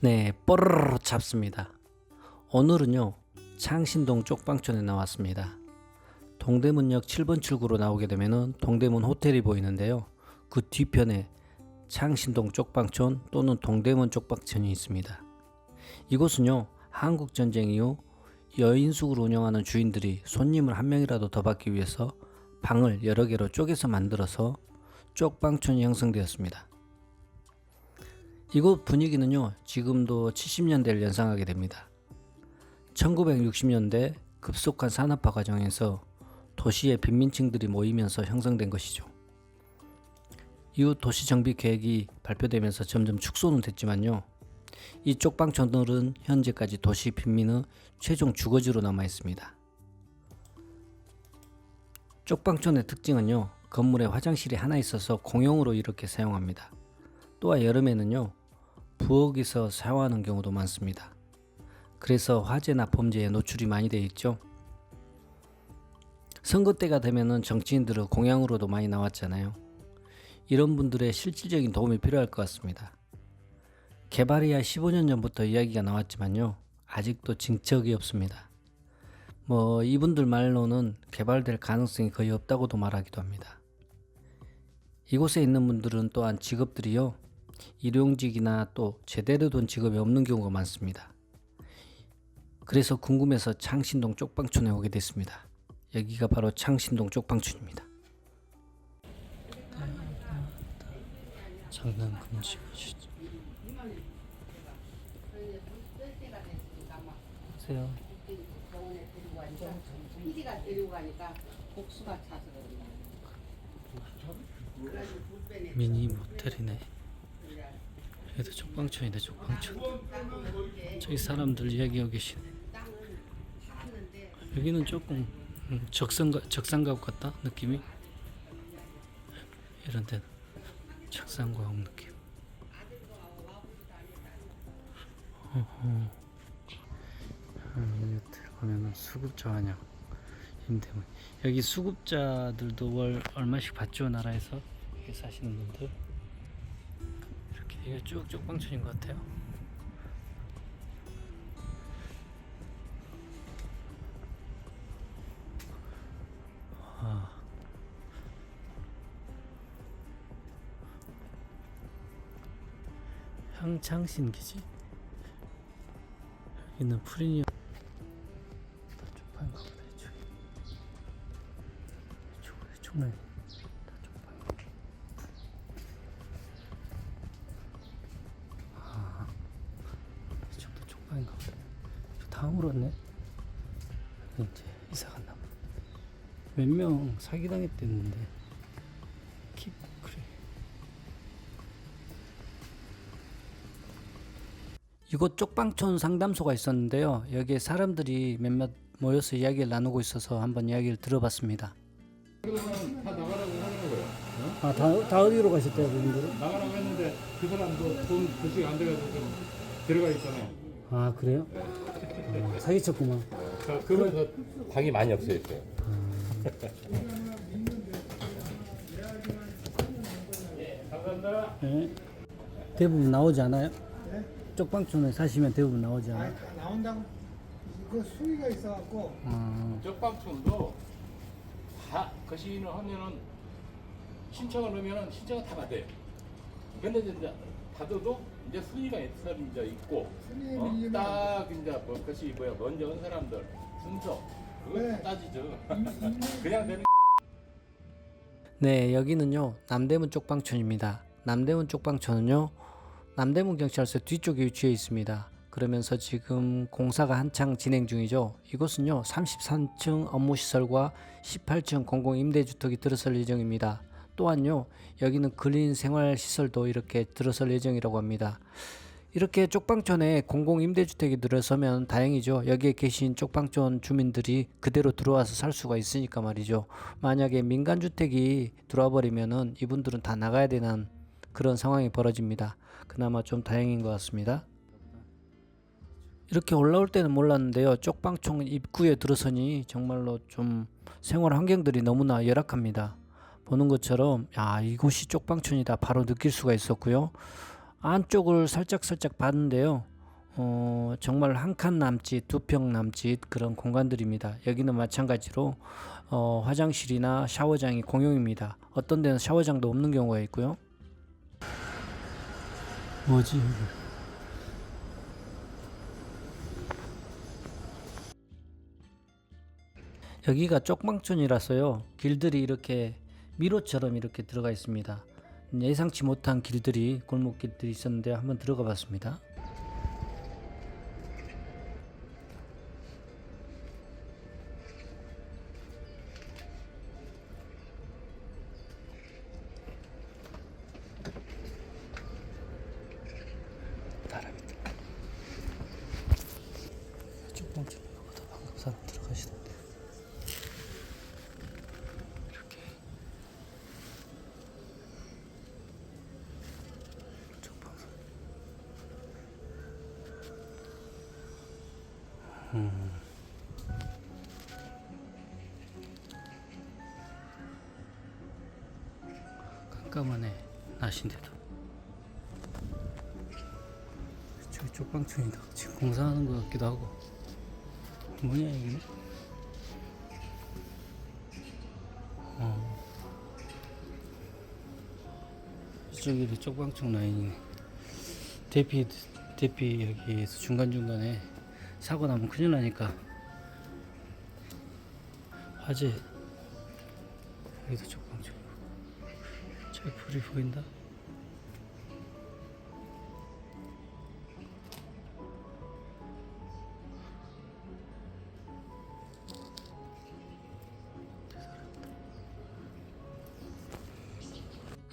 네, 뽀르르 잡습니다. 오늘은요, 창신동 쪽방촌에 나왔습니다. 동대문역 7번 출구로 나오게 되면은 동대문 호텔이 보이는데요. 그 뒤편에 창신동 쪽방촌 또는 동대문 쪽방촌이 있습니다. 이곳은요, 한국전쟁 이후 여인숙을 운영하는 주인들이 손님을 한 명이라도 더 받기 위해서 방을 여러 개로 쪼개서 만들어서 쪽방촌이 형성되었습니다. 이곳 분위기는요, 지금도 70년대를 연상하게 됩니다. 1960년대 급속한 산업화 과정에서 도시의 빈민층들이 모이면서 형성된 것이죠. 이후 도시 정비 계획이 발표되면서 점점 축소는 됐지만요. 이 쪽방촌들은 현재까지 도시 빈민의 최종 주거지로 남아 있습니다. 쪽방촌의 특징은요. 건물에 화장실이 하나 있어서 공용으로 이렇게 사용합니다. 또한 여름에는요. 부엌에서 샤워하는 경우도 많습니다. 그래서 화재나 범죄에 노출이 많이 되어 있죠. 선거 때가 되면은 정치인들은 공약으로도 많이 나왔잖아요. 이런 분들의 실질적인 도움이 필요할 것 같습니다. 개발이야 15년 전부터 이야기가 나왔지만요. 아직도 진척이 없습니다. 뭐 이분들 말로는 개발될 가능성이 거의 없다고도 말하기도 합니다. 이곳에 있는 분들은 또한 직업들이요. 일용직이나 또 제대로 된 직업이 없는 경우가 많습니다. 그래서 궁금해서 창신동 쪽방촌에 오게 됐습니다. 여기가 바로 창신동 쪽방촌입니다. 장난 금지 시죠. 안녕하세요. 피디가 데리고 가니까 복수가 차서 그런다. 미니 모텔이네. 여기도 쪽방촌인데 쪽방촌. 저기 사람들 이야기하고 계시네. 여기는 조금 음, 적산가 적산가옥 같다 느낌이. 이런 데는 적산가옥 느낌. 어허. 음, 여기 들어가면은 수급자 환영 임대문. 여기 수급자들도 월 얼마씩 받죠 나라에서 여기 사시는 분들. 이게 쭉쭉 방촌인 것 같아요. 아. 향창신 기지? 여기는 프리미엄 다 쪽파인가 보다 이쪽이 이쪽으로 이쪽만 다 물었네 이제 이사 보다 몇 명 사기당했댔는데 킵 그래 이곳 쪽방촌 상담소가 있었는데요. 여기에 사람들이 몇몇 모여서 이야기를 나누고 있어서 한번 이야기를 들어봤습니다. 그러면 다 나가라고 하는 거예요. 아, 다, 다 어디로 가셨대요, 그분들은? 나가라고 했는데 그 사람도 돈 부식 안 돼가지고 좀 들어가 있잖아요. 아, 그래요? 아, 사기쳤구만. 자, 그러면서 방이 많이 없어졌어요. 네. 대부분 나오지 않아요? 쪽방촌에 사시면 대부분 나오지 않아요? 다 나온다고 그 수위가 있어갖고 아, 쪽방촌도 다 거시인을 하면은 신청을 하면은 신청을 다 받아요. 근데 이제 받아도 이제 순위가 있어 이제 있고 순위에 어? 밀리면 딱 이제 뭐 것이 뭐야 먼저 온 사람들 순서 그거 네. 따지죠. 그냥 되는. 네, 여기는요, 남대문 쪽방촌입니다. 남대문 쪽방촌은요, 남대문 경찰서 뒤쪽에 위치해 있습니다. 그러면서 지금 공사가 한창 진행 중이죠. 이곳은요, 33층 업무시설과 18층 공공임대주택이 들어설 예정입니다. 또한요, 여기는 근린 생활 시설도 이렇게 들어설 예정이라고 합니다. 이렇게 쪽방촌에 공공 임대주택이 들어서면 다행이죠. 여기에 계신 쪽방촌 주민들이 그대로 들어와서 살 수가 있으니까 말이죠. 만약에 민간 주택이 들어와 버리면은 이분들은 다 나가야 되는 그런 상황이 벌어집니다. 그나마 좀 다행인 것 같습니다. 이렇게 올라올 때는 몰랐는데요. 쪽방촌 입구에 들어서니 정말로 좀 생활 환경들이 너무나 열악합니다. 보는 것처럼 야 이곳이 쪽방촌이다 바로 느낄 수가 있었고요. 안쪽을 살짝 살짝 봤는데요. 어, 정말 한 칸 남짓, 두 평 남짓 그런 공간들입니다. 여기는 마찬가지로 어, 화장실이나 샤워장이 공용입니다. 어떤 데는 샤워장도 없는 경우가 있고요. 뭐지? 여기가 쪽방촌이라서요. 길들이 이렇게 미로처럼 이렇게 들어가 있습니다. 예상치 못한 길들이 골목길들이 있었는데 한번 들어가 봤습니다. 음. 깜깜하네 낮인데도 저기 쪽방촌이다 지금 공사하는 것 같기도 하고 뭐냐 이게 어. 이쪽이 쪽방촌 라인이네 대피 대피 여기에서 중간중간에 사고 나면 큰일 나니까. 화재. 여기도 쪽방촌 저기 불이 보인다.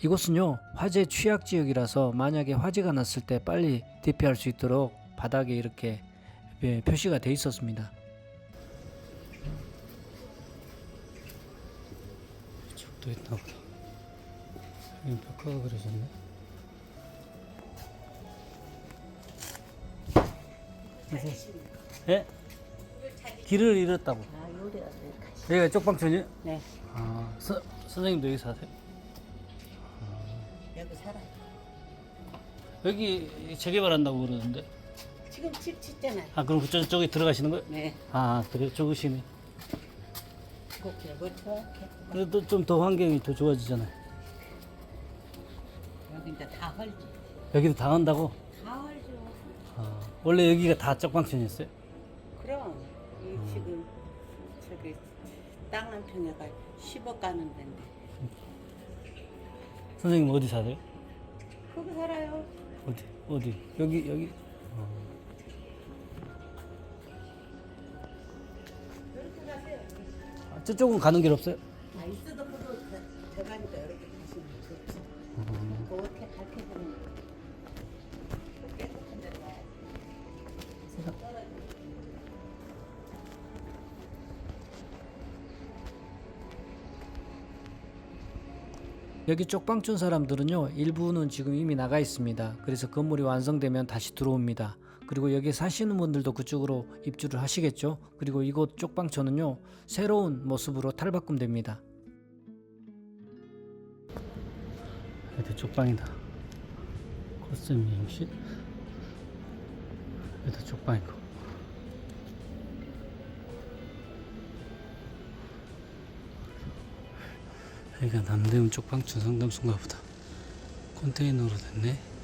이곳은요 화재 취약 지역이라서 만약에 화재가 났을 때 빨리 대피할 수 있도록 바닥에 이렇게 예, 표시가 돼 있었습니다. 이쪽도 있나 보다. 여기 벽화가 그려졌네. 예? 길을 잃었다고. 아, 요리? 여기가 쪽방촌이요? 네, 아, 서, 선생님도 여기 사세요? 여기 살아요. 여기 재개발한다고 그러는데. 지금 집 짓잖아요. 아, 그럼 그쪽, 쪽에 들어가시는 거예요? 네, 아, 그래, 좋으시네. 그렇게 뭐 좋게. 그래도 좀 더 환경이 더 좋아지잖아요. 여기 이제 다 헐지. 여기도 다 한다고? 다 헐죠. 아, 원래 여기가 다 쪽방촌이었어요? 그럼 이 지금 저기 땅 한 평에가 10억 가는 데인데 선생님 어디 사세요? 거기 살아요. 어디? 어디? 여기, 여기? 이 저쪽은 가는 길 없어요? 아 있어도 그거 들어가니까 이렇게 가시면 좋지. 그 어떻게 밝혀주는 거. 깨끗한 데로 가야지. 여기 쪽방 촌 사람들은요, 일부는 지금 이미 나가 있습니다. 그래서 건물이 완성되면 다시 들어옵니다. 그리고 여기 사시는 분들도 그쪽으로 입주를 하시겠죠. 그리고 이곳 쪽방촌은요, 새로운 모습으로 탈바꿈됩니다. 여기 쪽방이다. 코스 미용실. 여기도 쪽방이고. 여기가 남대문 쪽방촌 상담소인가 보다. 컨테이너로 됐네.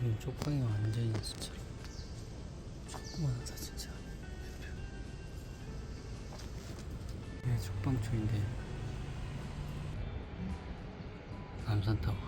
이 쪽방이 완전히 진짜 조그만하다 진짜. 네, 쪽방촌인데 남산타워